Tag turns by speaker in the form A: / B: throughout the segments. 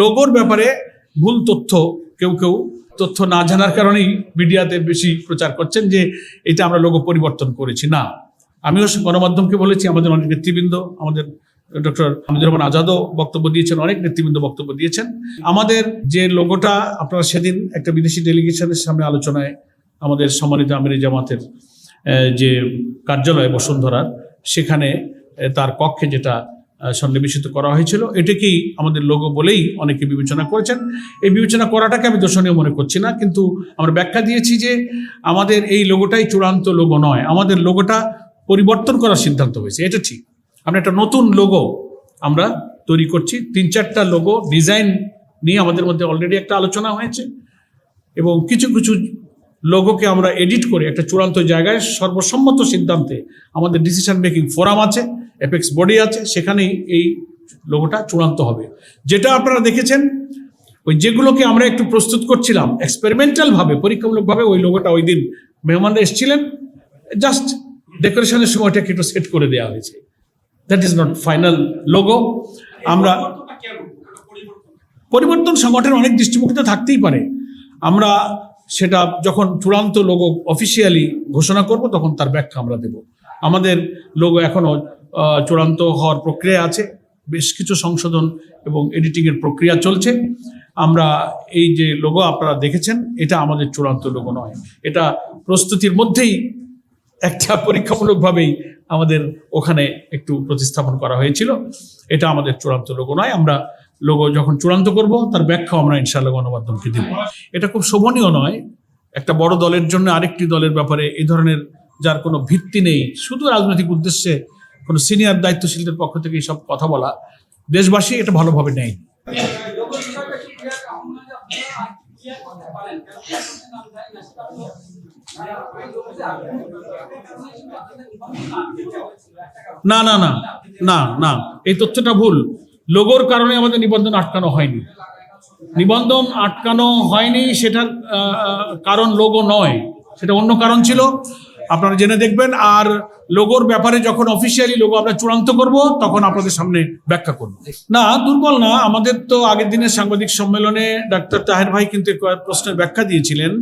A: লোগোর ব্যাপারে ভুল তথ্য, কেউ কেউ তথ্য না জানার কারণেই মিডিয়াতে বেশি প্রচার করছেন যে এটা আমরা লোগো পরিবর্তন করেছি। না, আমিও গণমাধ্যমকে বলেছি, আমাদের অনেক নেতৃবৃন্দ, আমাদের ডক্টর হামিদুর রহমান আজাদও বক্তব্য দিয়েছেন, অনেক নেতৃবৃন্দ বক্তব্য দিয়েছেন। আমাদের যে লোগোটা, আপনারা সেদিন একটা বিদেশি ডেলিগেশনের সামনে আলোচনায় আমাদের সম্মানিত আমির জামাতের যে কার্যালয় বসুন্ধরার, সেখানে তার কক্ষে যেটা সন্নিবেশিত করা হয়েছিল। এটাকেই আমাদের লোগো বলেই অনেকে বিবেচনা করেছেন। এই বিবেচনা করাটাকে আমি দর্শনীয় মনে করছি না, কিন্তু আমরা ব্যাখ্যা দিয়েছি যে আমাদের এই লোগোটাই চূড়ান্ত লোগো নয়, আমাদের লোগোটা পরিবর্তন করার সিদ্ধান্ত হয়েছে, এটা ঠিক। আমরা একটা নতুন লোগো আমরা তৈরি করছি, তিন চারটা লোগো ডিজাইন নিয়ে আমাদের মধ্যে অলরেডি একটা আলোচনা হয়েছে এবং কিছু কিছু লোগোকে আমরা এডিট করে একটা চূড়ান্ত জায়গায় সর্বসম্মত সিদ্ধান্তে আমাদের ডিসিশন মেকিং ফোরাম আছে। এপেক্স বডি আছে সেখানেই এই লোগোটা চূড়ান্ত হবে। যেটা আপনারা দেখেছেন ওই যেগুলোকে আমরা একটু প্রস্তুত করছিলাম এক্সপেরিমেন্টাল ভাবে পরীক্ষামূলকভাবে ওই লোগোটা ওই দিন মেহমানরা এসেছিলেন। জাস্ট ডেকোরেশনের সময়টাকে একটু সেট করে দেওয়া হয়েছে। That is not final logo আমরা পরিবর্তন সংগঠনের অনেক দৃষ্টিভঙ্গিতে থাকতেই পারে। আমরা সেটা যখন চূড়ান্ত লোগো অফিসিয়ালি ঘোষণা করব তখন তার ব্যাখ্যা আমরা দেব। আমাদের লোগো এখনও আহ, চূড়ান্ত হওয়ার প্রক্রিয়া আছে, বেশ কিছু সংশোধন এবং এডিটিংয়ের প্রক্রিয়া চলছে। আমরা এই যে লোগো আপনারা দেখেছেন, এটা আমাদের চূড়ান্ত লোগো নয়। এটা প্রস্তুতির মধ্যেই একটা পরীক্ষামূলকভাবেই আমাদের ওখানে একটু প্রতিস্থাপন করা হয়েছিল। এটা আমাদের চূড়ান্ত লোগো নয়। আমরা লোগো যখন চূড়ান্ত করব, তার ব্যাখ্যা আমরা ইনশাআল্লাহ গণমাধ্যমকে দিব। এটা খুব শোভনীয় নয়। একটা বড় দলের জন্য আরেকটি দলের ব্যাপারে এই ধরনের যার কোনো ভিত্তি নেই, শুধু রাজনৈতিক উদ্দেশ্যে কোনো সিনিয়র দায়িত্বশীলদের পক্ষ থেকে সব কথা বলা দেশবাসী এটা ভালোভাবে নেয়। না না না না না, এই তথ্যটা ভুল। লোগোর কারণে আমাদের নিবন্ধন আটকানো হয়নি। নিবন্ধন আটকানো হয়নি, সেটার কারণ লোগো নয়। সেটা অন্য কারণ ছিল। আপনারা জেনে দেখবেন, আর লোগোর ব্যাপারে যখন অফিসিয়ালি লোগো আমরা চূড়ান্ত করব, তখন আপনাদের সামনে ব্যাখ্যা করব। না, দুর্বল না, আমাদের তো আগের দিনের সাংবাদিক সম্মেলনে ডাক্তার তাহের ভাই কিন্তু প্রশ্নের ব্যাখ্যা দিয়েছিলেন,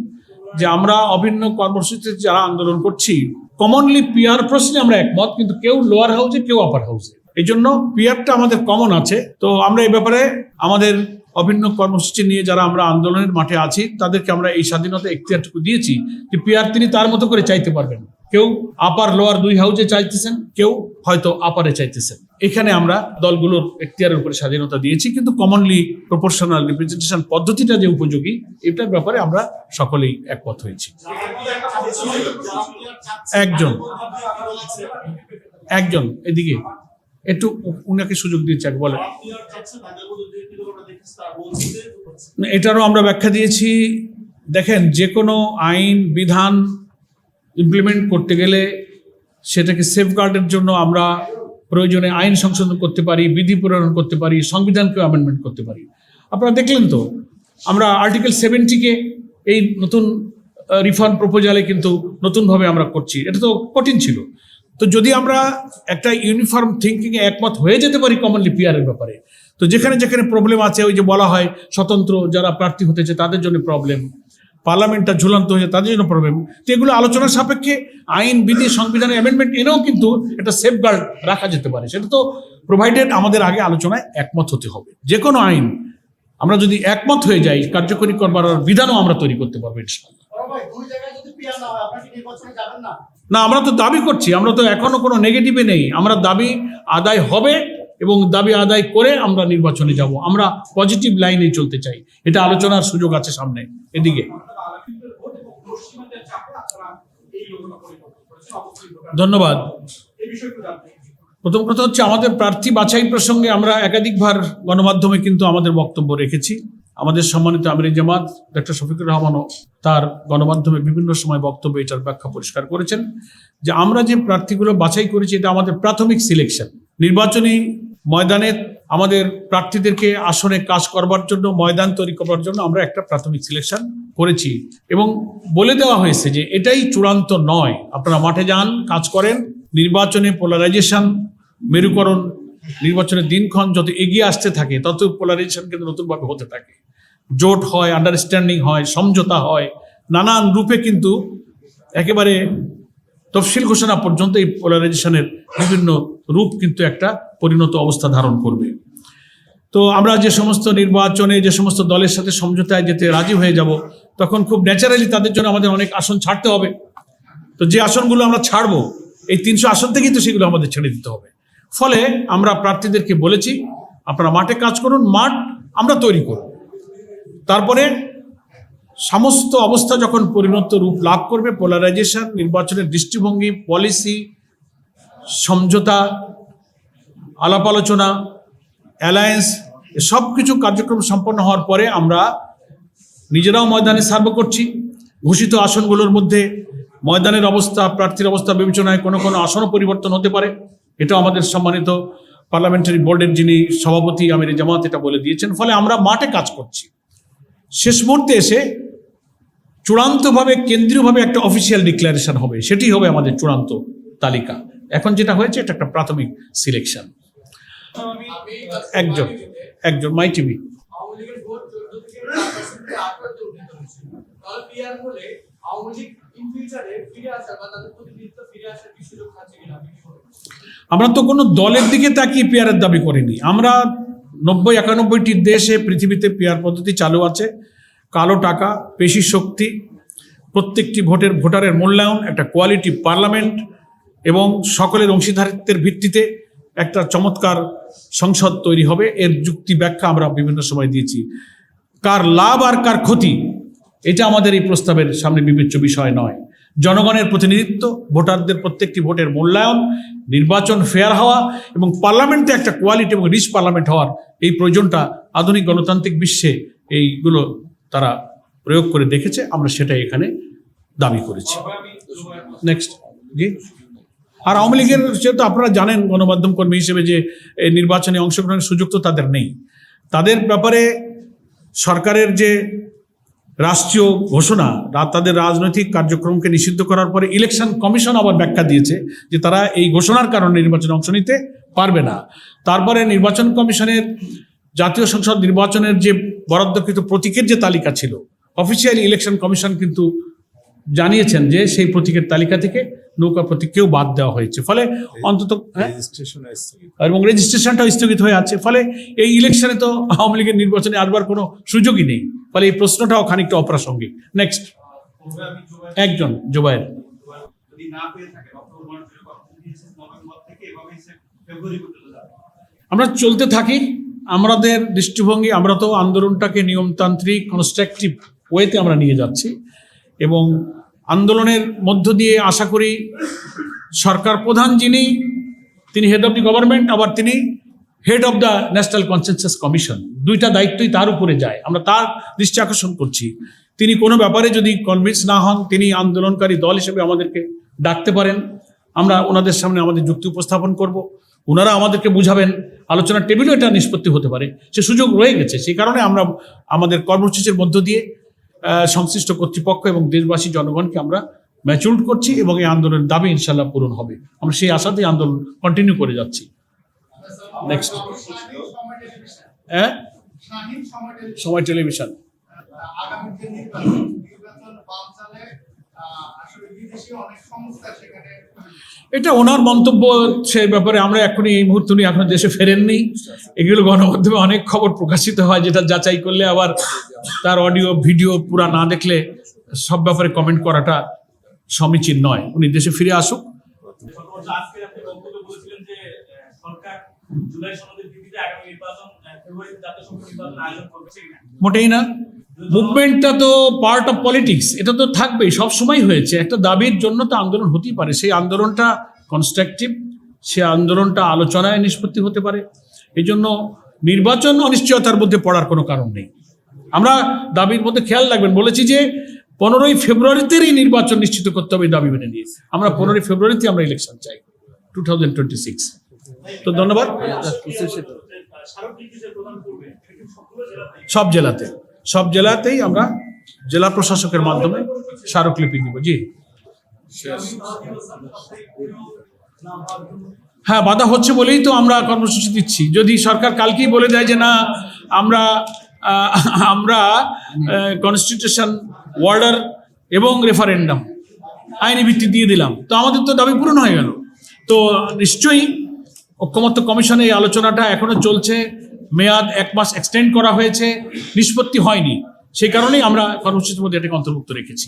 A: যে আমরা অভিন্ন কর্মসূচিতে যারা আন্দোলন করছি কমনলি পিয়ার প্রশ্নে আমরা একমত, কিন্তু কেউ লোয়ার হাউসে কেউ আপার হাউসে এই জন্য পিয়ারটা আমাদের কমন আছে। তো আমরা এই ব্যাপারে আমাদের অভিন্ন কর্মসূচি নিয়ে যারা আমরা আন্দোলনের মাঠে আছি তাদেরকে আমরা এই স্বাধীনতা এখতিয়ারটুকু দিয়েছি যে পিয়ার তিনি তার মতো করে চাইতে পারবেন। কেউ আপার লোয়ার দুই হাউসে চাইতেছেন কেউ হয়তো আপারে চাইতেছেন। এখানে আমরা দলগুলোর এখতিয়ারের উপরে স্বাধীনতা দিয়েছি কিন্তু কমনলি প্রপোর্শনাল রিপ্রেজেন্টেশন পদ্ধতিটা যে উপযোগী এটার ব্যাপারে আমরা সকলেই একমত হয়েছি। একজন একজন এদিকে একটু উনাকে সুযোগ দিয়েছে বলেন। না, এটারও আমরা ব্যাখ্যা দিয়েছি। দেখেন যে কোনো আইন, বিধান ইমপ্লিমেন্ট করতে গেলে সেটাকে সেফগার্ডের জন্য আমরা প্রয়োজনে আইন সংশোধন করতে পারি, বিধি প্রণয়ন করতে পারি, সংবিধানকেও অ্যামেন্ডমেন্ট করতে পারি। আপনারা দেখলেন তো, আমরা আর্টিকেল সেভেন্টিকে এই নতুন রিফর্ম প্রপোজালে কিন্তু নতুনভাবে আমরা করছি। এটা তো কঠিন ছিল। তো যদি আমরা একটা ইউনিফর্ম থিঙ্কিং এ একমত হয়ে যেতে পারি কমনলি পিয়ারের ব্যাপারে, তো যেখানে যেখানে প্রবলেম আছে, ওই যে বলা হয় স্বতন্ত্র যারা প্রার্থী হতেছে তাদের জন্য প্রবলেম পার্লামেন্টটা ঝুলন্ত হয়ে তাদের জন্য প্রবলেম তো এগুলো আলোচনার সাপেক্ষে আইন, বিধি, সংবিধানের অ্যামেন্ডমেন্ট এনেও কিন্তু একটা সেফগার্ড রাখা যেতে পারে। সেটা তো প্রোভাইডেড আমাদের আগে আলোচনায় একমত হতে হবে। যে কোনো আইন, আমরা যদি একমত হয়ে যাই, কার্যকরী করবার বিধানও আমরা তৈরি করতে পারব ইনশাআল্লাহ।
B: দুই জায়গায় যদি না হয় আপনারা কি নির্বাচনে যাবেন না?
A: না, আমরা তো দাবি করছি, আমরা তো এখনও কোনো নেগেটিভে নেই। আমরা দাবি আদায় হবে এবং দাবি আদায় করে আমরা নির্বাচনে যাব। আমরা পজিটিভ লাইনে চলতে চাই। এটা আলোচনার সুযোগ আছে সামনে। এদিকে। ধন্যবাদ। প্রথম কথা হচ্ছে, আমাদের প্রার্থী বাছাই প্রসঙ্গে আমরা একাধিকবার গণমাধ্যমে কিন্তু আমাদের বক্তব্য রেখেছি। আমাদের সম্মানিত আমির জামাত ডক্টর শফিকুর রহমানও তার গণমাধ্যমে বিভিন্ন সময় বক্তব্য এটার ব্যাখ্যা পরিষ্কার করেছেন যে আমরা যে প্রার্থীগুলো বাছাই করেছি, এটা আমাদের প্রাথমিক সিলেকশন নির্বাচনী ময়দানে আমাদের প্রার্থীদেরকে আসনে কাজ করবার জন্য, ময়দান তৈরি করবার জন্য আমরা একটা প্রাথমিক সিলেকশন করেছি। এবং বলে দেওয়া হয়েছে যে এটাই চূড়ান্ত নয়। আপনারা মাঠে যান, কাজ করেন, নির্বাচনে পোলারাইজেশন মেরুকরণ, নির্বাচনের দিনক্ষণ যত এগিয়ে আসতে থাকে, তত পোলারাইজেশন কিন্তু নতুনভাবে হতে থাকে। জোট হয় আন্ডারস্ট্যান্ডিং হয়, সমঝোতা হয়, নানান রূপে কিন্তু একেবারে তফসিল ঘোষণা পর্যন্ত এই পোলারাইজেশনের বিভিন্ন রূপ কিন্তু একটা পরিণত অবস্থা ধারণ করবে। তো আমরা যে সমস্ত নির্বাচনে, যে সমস্ত দলের সাথে সমঝোতায় যেতে রাজি হয়ে যাব, তখন খুব ন্যাচারালি তাদের জন্য আমাদের অনেক আসন ছাড়তে হবে। তো যে আসনগুলো আমরা ছাড়বো, এই তিনশো আসন থেকেই তো সেগুলো আমাদের ছেড়ে দিতে হবে। ফলে আমরা প্রার্থীদেরকে বলেছি, আপনারা মাঠে কাজ করুন, মাঠ আমরা তৈরি করব। তারপরে সমস্ত অবস্থা যখন পরিণত রূপ লাভ করবে পোলারাইজেশন নির্বাচনের দৃষ্টিভঙ্গি পলিসি সমঝোতা আলাপ আলোচনা অ্যালায়েন্স সব কিছু কার্যক্রম সম্পন্ন হওয়ার পরে আমরা নিজেরাও ময়দানে সার্ভ করছি। ঘোষিত আসনগুলোর মধ্যে ময়দানের অবস্থা, প্রার্থীর অবস্থা বিবেচনায় কোনো কোনো আসনও পরিবর্তন হতে পারে। এটা আমাদের সম্মানিত পার্লামেন্টারি বোর্ডের যিনি সভাপতি আমির জামাত এটা বলে দিয়েছেন। ফলে আমরা মাঠে কাজ করছি। শেষ মুহূর্তে এসে চূড়ান্তভাবে, কেন্দ্রীয়ভাবে একটা অফিসিয়াল ডিক্লারেশন হবে। সেটি হবে আমাদের চূড়ান্ত তালিকা। এখন যেটা হয়েছে, এটা একটা প্রাথমিক সিলেকশন একজন একজন, মাই টিভি? আমরা তো কোনো দলের দিকে তাকিয়ে পেয়ারের দাবি করিনি। আমরা নব্বই একানব্বইটি দেশে পৃথিবীতে পেয়ার পদ্ধতি চালু আছে। কালো টাকা, পেশি শক্তি, প্রত্যেকটি ভোটের ভোটারের মূল্যায়ন, একটা কোয়ালিটি পার্লামেন্ট এবং সকলের অংশীদারিত্বের ভিত্তিতে একটা চমৎকার সংসদ তৈরি হবে। এর যুক্তি ব্যাখ্যা আমরা বিভিন্ন সময় দিয়েছি। কার লাভ আর কার ক্ষতি, এটা আমাদের এই প্রস্তাবের সামনে বিবেচ্য বিষয় নয়। জনগণের প্রতিনিধিত্ব, ভোটারদের প্রত্যেকটি ভোটের মূল্যায়ন, নির্বাচন ফেয়ার হওয়া এবং পার্লামেন্টে একটা কোয়ালিটি এবং রিচ পার্লামেন্ট হওয়ার এই প্রয়োজনটা আধুনিক গণতান্ত্রিক বিশ্বে এইগুলো তারা প্রয়োগ করে দেখেছে। আমরা সেটাই এখানে দাবি করেছি। নেক্সট জি। আর আওয়ামী লীগের যেহেতু আপনারা জানেন গণমাধ্যম কর্মী হিসেবে যে এই নির্বাচনে অংশগ্রহণের সুযোগ তো তাদের নেই। তাদের ব্যাপারে সরকারের যে রাষ্ট্রীয় ঘোষণা তাদের রাজনৈতিক কার্যক্রমকে নিষিদ্ধ করার পরে ইলেকশন কমিশন আবার ব্যাখ্যা দিয়েছে যে তারা এই ঘোষণার কারণে নির্বাচনে অংশ নিতে পারবে না। তারপরে নির্বাচন কমিশনের জাতীয় সংসদ নির্বাচনের যে বরাদ্দকৃত প্রতীকের যে তালিকা ছিল অফিসিয়ালি ইলেকশন কমিশন কিন্তু জানিয়েছেন যে সেই প্রতীকের তালিকা থেকে নৌকা প্রতীককেও বাদ দেওয়া হয়েছে। ফলে অন্তত হ্যাঁ? এবং রেজিস্ট্রেশনটাও স্থগিত হয়ে আছে। ফলে এই ইলেকশনে তো আওয়ামী লীগের নির্বাচনে আসবার কোনো সুযোগই নেই। ফলে এই প্রশ্নটাও খানিকটা অপ্রাসঙ্গিক। নেক্সট একজন জোবায়ের। আমরা চলতে থাকি। আমাদের দৃষ্টিভঙ্গি আমরা তো আন্দোলনটাকে নিয়মতান্ত্রিক কনস্ট্রাকটিভ ওয়েতে আমরা নিয়ে যাচ্ছি। এবং আন্দোলনের মধ্য দিয়ে আশা করি সরকার প্রধান যিনি, তিনি হেড অফ দি গভর্নমেন্ট আবার তিনি head of the national consensus commission দুইটা দায়িত্বই তার উপরে যায়। আমরা তার দৃষ্টি আকর্ষণ করছি। তিনি কোনো ব্যাপারে যদি কনভিন্স না হন, তিনি আন্দোলনকারী দল হিসেবে আমাদেরকে ডাকতে পারেন। আমরা ওনাদের সামনে আমাদের যুক্তি উপস্থাপন করব। ওনারা আমাদেরকে বুঝাবেন। আলোচনার টেবিলও এটা নিষ্পত্তি হতে পারে। সে সুযোগ রয়ে গেছে। সেই কারণে আমরা আমাদের কর্মসূচির মধ্য দিয়ে সংশ্লিষ্ট কর্তৃপক্ষ এবং দেশবাসী জনগণকে আমরা ম্যাচুরড করছি এবং এই আন্দোলনের দাবি ইনশাল্লাহ পূরণ হবে। আমরা সেই আশাতেই আন্দোলন কন্টিনিউ করে যাচ্ছি। নেক্সট হ্যাঁ?
B: সময় টেলিভিশন,
A: এটা ওনার মন্তব্য সে ব্যাপারে আমরা এখনই এই মুহূর্তে উনি এখন দেশে ফেরেননি। এগুলো গণমাধ্যমে অনেক খবর প্রকাশিত হয়, যেটা যাচাই করলে আবার তার অডিও, ভিডিও পুরা না দেখলে সব ব্যাপারে কমেন্ট করাটা সমীচীন নয়। উনি দেশে ফিরে আসুক। মোটেই না। মুভমেন্টটা তো পার্ট অফ পলিটিক্স এটা তো থাকবেই সব সময় হয়েছে একটা দাবির জন্য তো আন্দোলন হতেই পারে সেই আন্দোলনটা কনস্ট্রাকটিভ সে আন্দোলনটা আলোচনায় নিষ্পত্তি হতে পারে এই জন্য নির্বাচন অনিশ্চয়তার মধ্যে পড়ার কোনো কারণ নেই আমরা দাবির মধ্যে খেয়াল রাখবেন বলেছি যে পনেরোই ফেব্রুয়ারিতেই নির্বাচন নিশ্চিত করতে হবে দাবি মেনে নিয়ে আমরা পনেরোই ফেব্রুয়ারিতে আমরা ইলেকশন চাই টু থাউজেন্ড টোয়েন্টি সিক্স তো ধন্যবাদ সব জেলাতে সব জেলাতেই আমরা জেলা প্রশাসকের মাধ্যমে স্মারকলিপি দিব, জি। হ্যাঁ বাধা হচ্ছে বলেই তো আমরা কর্মসূচি দিচ্ছি। যদি সরকার কালকেই বলে দেয় যে না, আমরা আমরা কনস্টিটিউশন ওয়ার্ডার এবং রেফারেন্ডাম আইনি ভিত্তি দিয়ে দিলাম, তো আমাদের তো দাবি পূরণ হয়ে গেল। তো নিশ্চয়ই ঐক্যমত্য কমিশনে এই আলোচনাটা এখনও চলছে। মেয়াদ এক মাস এক্সটেন্ড করা হয়েছে, নিষ্পত্তি হয়নি। সেই কারণেই আমরা কর্মসূচির মধ্যে এটাকে অন্তর্ভুক্ত রেখেছি।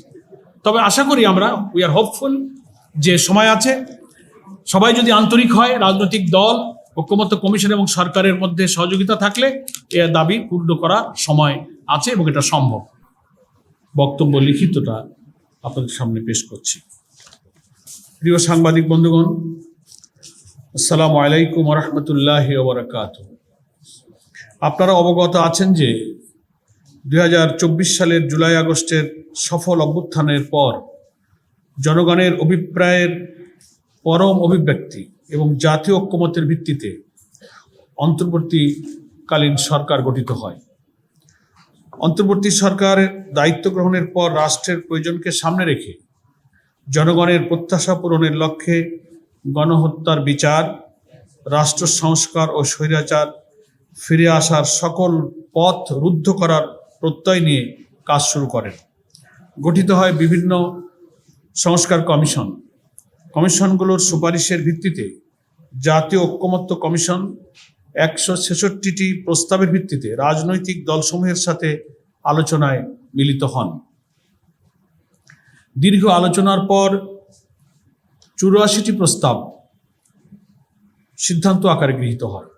A: তবে আশা করি আমরা উই আর হোপফুল যে সময় আছে। সবাই যদি আন্তরিক হয়, রাজনৈতিক দল, ঐক্যমত্য কমিশন এবং সরকারের মধ্যে সহযোগিতা থাকলে এর দাবি পূর্ণ করার সময় আছে এবং এটা সম্ভব। বক্তব্য লিখিতটা আপনাদের সামনে পেশ করছি। প্রিয় সাংবাদিক বন্ধুগণ, আসসালামু আলাইকুম রহমতুল্লাহ ওবরাকাত আপনারা অবগত আছেন যে দুই হাজার চব্বিশ সালের জুলাই আগস্টের সফল অভ্যুত্থানের পর জনগণের অভিপ্রায়ের পরম অভিব্যক্তি এবং জাতীয় ঐক্যমতের ভিত্তিতে অন্তর্বর্তীকালীন সরকার গঠিত হয়। অন্তর্বর্তী সরকারের দায়িত্ব গ্রহণের পর রাষ্ট্রের প্রয়োজনকে সামনে রেখে জনগণের প্রত্যাশা পূরণের লক্ষ্যে গণহত্যার বিচার, রাষ্ট্র সংস্কার ও স্বৈরাচার ফিরে আসার সকল পথ রুদ্ধ করার প্রত্যয় নিয়ে কাজ শুরু করেন। গঠিত হয় বিভিন্ন সংস্কার কমিশন। কমিশনগুলোর সুপারিশের ভিত্তিতে জাতীয় ঐক্যমত্য কমিশন একশো ছেষট্টিটি প্রস্তাবের ভিত্তিতে রাজনৈতিক দলসমূহের সাথে আলোচনায় মিলিত হন। দীর্ঘ আলোচনার পর চুরাশিটি প্রস্তাব সিদ্ধান্ত আকারে গৃহীত হয়।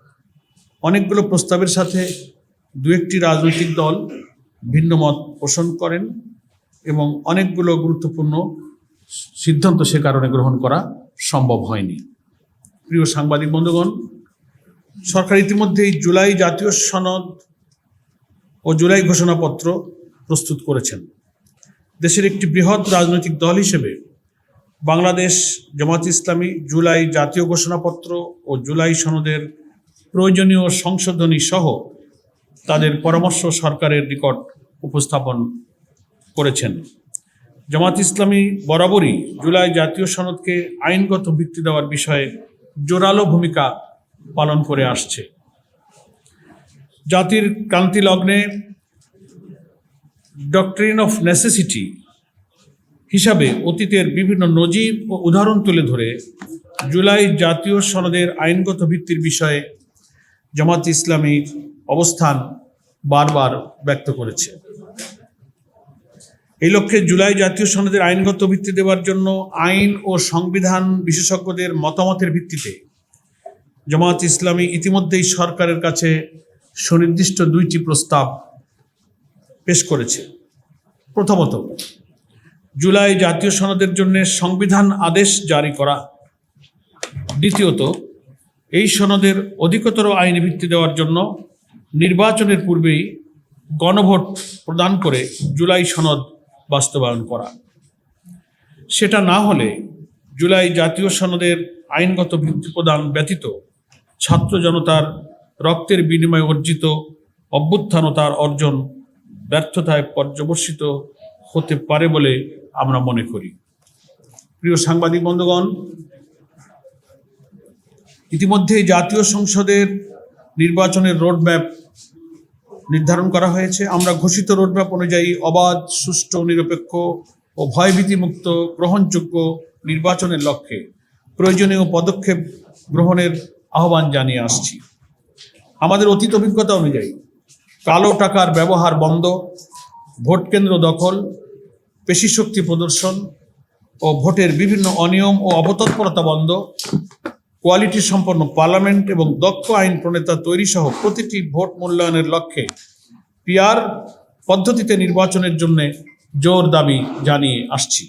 A: অনেকগুলো প্রস্তাবের সাথে দু একটি রাজনৈতিক দল ভিন্ন মত পোষণ করেন এবং অনেকগুলো গুরুত্বপূর্ণ সিদ্ধান্ত সে কারণে গ্রহণ করা সম্ভব হয়নি। প্রিয় সাংবাদিক বন্ধুগণ, সরকার ইতিমধ্যেই জুলাই জাতীয় সনদ ও জুলাই ঘোষণাপত্র প্রস্তুত করেছেন। দেশের একটি বৃহৎ রাজনৈতিক দল হিসেবে বাংলাদেশ জামাত ইসলামী জুলাই জাতীয় ঘোষণাপত্র ও জুলাই সনদের প্রয়োজনীয় সংশোধনী সহ তাদের পরামর্শ সরকারের নিকট উপস্থাপন করেছেন। জামাত ইসলামী বরাবরই জুলাই জাতীয় সনদকে আইনগত ভিত্তি দেওয়ার বিষয়ে জোরালো ভূমিকা পালন করে আসছে। জাতির ক্রান্তি লগ্নে ডক্ট্রিন অফ নেসেসিটি হিসাবে অতীতের বিভিন্ন নজির ও উদাহরণ তুলে ধরে জুলাই জাতীয় সনদের আইনগত ভিত্তির বিষয়ে জামাত ইসলামীর অবস্থান বারবার ব্যক্ত করেছে। এই লক্ষ্যে জুলাই জাতীয় সনদের আইনগত ভিত্তি দেওয়ার জন্য আইন ও সংবিধান বিশেষজ্ঞদের মতামতের ভিত্তিতে জামাত ইসলামী ইতিমধ্যেই সরকারের কাছে সুনির্দিষ্ট দুইটি প্রস্তাব পেশ করেছে। প্রথমত, জুলাই জাতীয় সনদের জন্য সংবিধান আদেশ জারি করা। দ্বিতীয়ত এই সনদের অধিকতর আইনি ভিত্তি দেওয়ার জন্য নির্বাচনের পূর্বেই গণভোট প্রদান করে জুলাই সনদ বাস্তবায়ন করা। সেটা না হলে জুলাই জাতীয় সনদের আইনগত ভিত্তি প্রদান ব্যতীত ছাত্র জনতার রক্তের বিনিময়ে অর্জিত অভ্যুত্থান তার অর্জন ব্যর্থতায় পর্যবসিত হতে পারে বলে আমরা মনে করি। প্রিয় সাংবাদিক বন্ধুগণ ইতিমধ্যে জাতীয় সংসদের নির্বাচনের রোডম্যাপ নির্ধারণ করা হয়েছে। আমরা ঘোষিত রোডম্যাপ অনুযায়ী অবাধ, সুষ্ঠু, নিরপেক্ষ ও ভয়ভীতিমুক্ত, গ্রহণযোগ্য নির্বাচনের লক্ষ্যে প্রয়োজনীয় পদক্ষেপ গ্রহণের আহ্বান জানিয়ে আসছি। আমাদের অতীত অভিজ্ঞতা অনুযায়ী কালো টাকার ব্যবহার বন্ধ, ভোট কেন্দ্র দখল, পেশিশক্তি প্রদর্শন ও ভোটের বিভিন্ন অনিয়ম ও অবতৎপরতা বন্ধ কোয়ালিটি সম্পন্ন পার্লামেন্ট এবং দক্ষ আইন প্রণেতা তৈরি সহ প্রতিটি ভোট মূল্যায়নের লক্ষ্যে পিয়ার পদ্ধতিতে নির্বাচনের জন্য জোর দাবি জানিয়ে আসছি।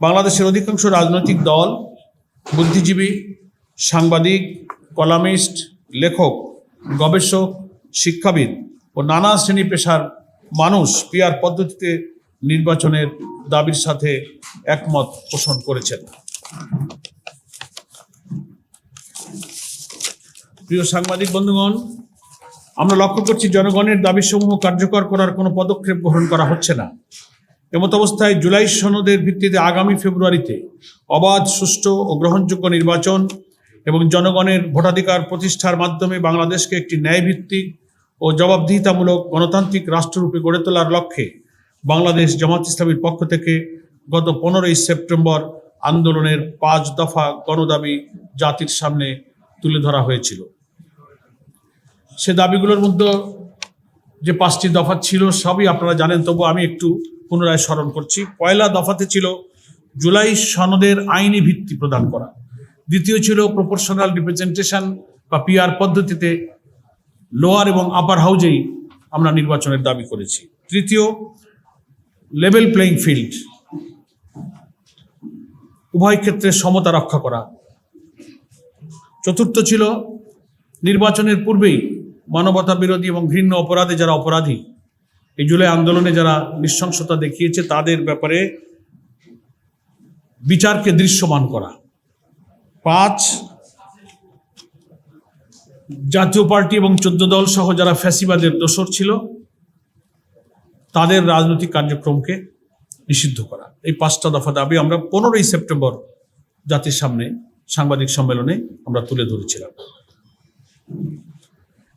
A: বাংলাদেশের অধিকাংশ রাজনৈতিক দল বুদ্ধিজীবী, সাংবাদিক, কলামিস্ট, লেখক, গবেষক, শিক্ষাবিদ ও নানা শ্রেণি পেশার মানুষ পিয়ার পদ্ধতিতে নির্বাচনের দাবির সাথে একমত পোষণ করেছেন। প্রিয় সাংবাদিক বন্ধুগণ, আমরা লক্ষ্য করছি জনগণের দাবিসমূহ কার্যকর করার কোনো পদক্ষেপ গ্রহণ করা হচ্ছে না। এমত অবস্থায় জুলাই সনদের ভিত্তিতে আগামী ফেব্রুয়ারিতে অবাধ, সুষ্ঠু ও গ্রহণযোগ্য নির্বাচন এবং জনগণের ভোটাধিকার প্রতিষ্ঠার মাধ্যমে বাংলাদেশকে একটি ন্যায়ভিত্তিক ও জবাবদিহিতামূলক গণতান্ত্রিক রাষ্ট্ররূপে গড়ে তোলার লক্ষ্যে বাংলাদেশ জামাত ইসলামীর পক্ষ থেকে গত পনেরোই সেপ্টেম্বর আন্দোলনের পাঁচ দফা গণদাবি জাতির সামনে তুলে ধরা হয়েছিল। সে দাবিগুলোর মধ্যে যে পাঁচটি দফা ছিল সবই আপনারা জানেন তবু আমি একটু পুনরায় স্মরণ করছি। পয়লা দফাতে ছিল জুলাই সনদের আইনি ভিত্তি প্রদান করা। দ্বিতীয় ছিল প্রপোর্শনাল রিপ্রেজেন্টেশন বা পিআর পদ্ধতিতে লোয়ার এবং আপার হাউজেই আমরা নির্বাচনের দাবি করেছি। তৃতীয় লেভেল প্লেইং ফিল্ড উভয় ক্ষেত্রে সমতা রক্ষা করা। চতুর্থ ছিল নির্বাচনের পূর্বেই মানবতা বিরোধী এবং ঘৃণ্য অপরাধে যারা অপরাধী, এই জুলাই আন্দোলনে যারা নৃশংসতা দেখিয়েছে, তাদের ব্যাপারে বিচারকে দৃশ্যমান করা। পাঁচ, জাতীয় পার্টি এবং চোদ্দ দল সহ যারা ফ্যাসিবাদের দোসর ছিল, তাদের রাজনৈতিক কার্যক্রমকে নিষিদ্ধ করা। এই পাঁচটা দফা দাবি আমরা পনেরোই সেপ্টেম্বর জাতির সামনে সাংবাদিক সম্মেলনে আমরা তুলে ধরেছিলাম।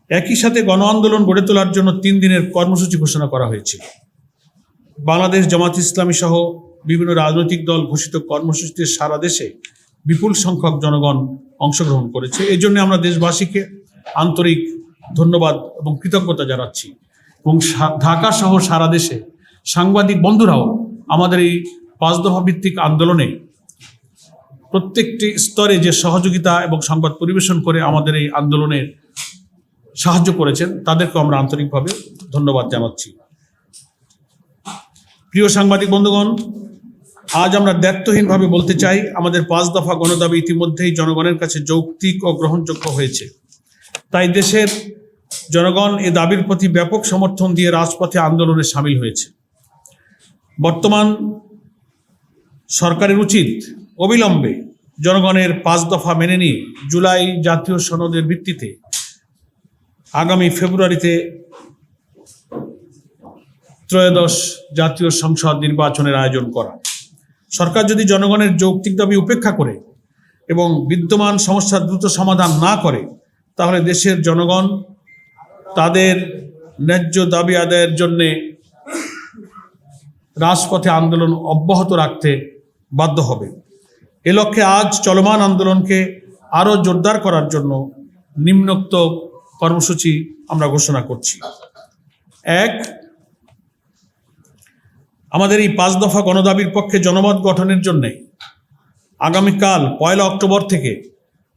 A: একই সাথে গণ আন্দোলন গড়ে তোলার জন্য তিন দিনের কর্মসূচি ঘোষণা করা হয়েছিল। বাংলাদেশ জামাত ইসলামী সহ বিভিন্ন রাজনৈতিক দল ঘোষিত কর্মসূচিতে সারা দেশে বিপুল সংখ্যক জনগণ অংশগ্রহণ করেছে। এই জন্য আমরা দেশবাসীকে আন্তরিক ধন্যবাদ এবং কৃতজ্ঞতা জানাচ্ছি এবং ঢাকা সহ সারা দেশে সাংবাদিক বন্ধুরাও আমাদের এই পাঁচ দফা ভিত্তিক আন্দোলনে প্রত্যেকটি স্তরে যে সহযোগিতা এবং সংবাদ পরিবেশন করে আমাদের এই আন্দোলনের সাহায্য করেছেন তাদেরকে আমরা আন্তরিকভাবে ধন্যবাদ জানাচ্ছি। প্রিয় সাংবাদিক বন্ধুগণ, আজ আমরা দায়িত্বহীনভাবে বলতে চাই, আমাদের পাঁচ দফা গণদাবি ইতিমধ্যেই জনগণের কাছে যৌক্তিক ও গ্রহণযোগ্য হয়েছে। তাই দেশের জনগণ এ দাবির প্রতি ব্যাপক সমর্থন দিয়ে রাজপথে আন্দোলনে সামিল হয়েছে। বর্তমান সরকারের উচিত অবিলম্বে জনগণের পাঁচ দফা মেনে নিয়ে জুলাই জাতীয় সনদের ভিত্তিতে আগামী ফেব্রুয়ারিতে ত্রয়োদশ জাতীয় সংসদ নির্বাচনের আয়োজন করা। সরকার যদি জনগণের যৌক্তিক দাবি উপেক্ষা করে এবং বিদ্যমান সমস্যার দ্রুত সমাধান না করে, তাহলে দেশের জনগণ তাদের ন্যায্য দাবি আদায়ের জন্যে রাজপথে আন্দোলন অব্যাহত রাখতে বাধ্য হবে। এ লক্ষ্যে আজ চলমান আন্দোলনকে আরও জোরদার করার জন্য নিম্নোক্ত কর্মসূচি আমরা ঘোষণা করছি। এক, আমাদের এই পাঁচ দফা গণদাবির পক্ষে জনমত গঠনের জন্যে আগামীকাল পয়লা অক্টোবর থেকে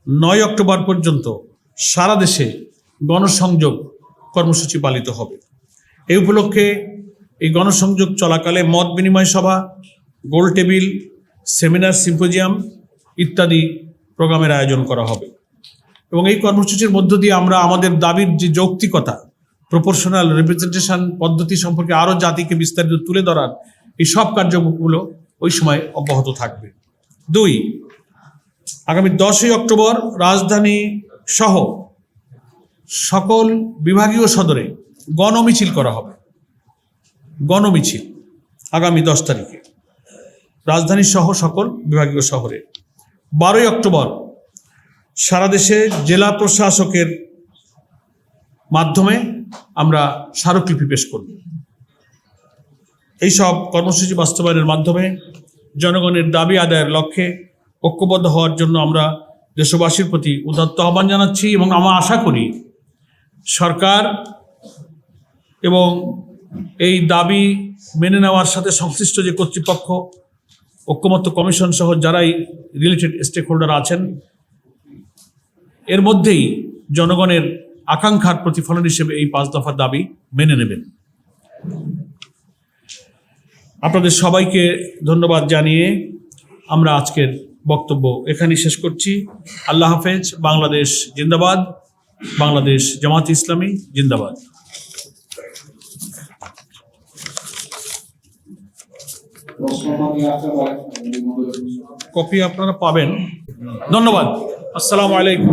A: নয় অক্টোবর পর্যন্ত সারা দেশে গণসংযোগ কর্মসূচি পালিত হবে। এই উপলক্ষে এই গণসংযোগ চলাকালে মত বিনিময় সভা, গোল টেবিল সেমিনার, সিম্পোজিয়াম ইত্যাদি প্রোগ্রামের আয়োজন করা হবে। এবং এই কর্মসূচির মধ্য দিয়ে আমরা আমাদের দাবির যে যৌক্তিকতা প্রপোর্শনাল রিপ্রেজেন্টেশন পদ্ধতি সম্পর্কে আরও জাতিকে বিস্তারিত তুলে ধরার এই সব কার্যক্রমগুলো ওই সময় অব্যাহত থাকবে। দুই, আগামী দশই অক্টোবর রাজধানী সহ সকল বিভাগীয় সদরে গণমিছিল করা হবে। গণমিছিল আগামী দশ তারিখে। রাজধানী সহ সকল বিভাগীয় শহরে। বারোই অক্টোবর সারা দেশে জেলা প্রশাসকের মাধ্যমে আমরা স্মারকলিপি পেশ করব। এইসব কর্মসূচি বাস্তবায়নের মাধ্যমে জনগণের দাবি আদায়ের লক্ষ্যে ঐক্যবদ্ধ হওয়ার জন্য আমরা দেশবাসীর প্রতি উদাত্ত আহ্বান জানাচ্ছি এবং আমরা আশা করি সরকার এবং এই দাবি মেনে নেওয়ার সাথে সংশ্লিষ্ট যে কর্তৃপক্ষ ঐক্যমত্য কমিশন সহ যারাই রিলেটেড স্টেক হোল্ডার আছেন, এর মধ্যেই জনগণের আকাঙ্ক্ষার প্রতিফলন হিসেবে এই পাঁচ দফার দাবি মেনে নেবেন। আপনাদের সবাইকে ধন্যবাদ জানিয়ে আমরা আজকের বক্তব্য এখানেই শেষ করছি। আল্লাহ হাফেজ, বাংলাদেশ জিন্দাবাদ, বাংলাদেশ জামাত ইসলামী জিন্দাবাদ। কপি আপনারা পাবেন। ধন্যবাদ। আসসালামু আলাইকুম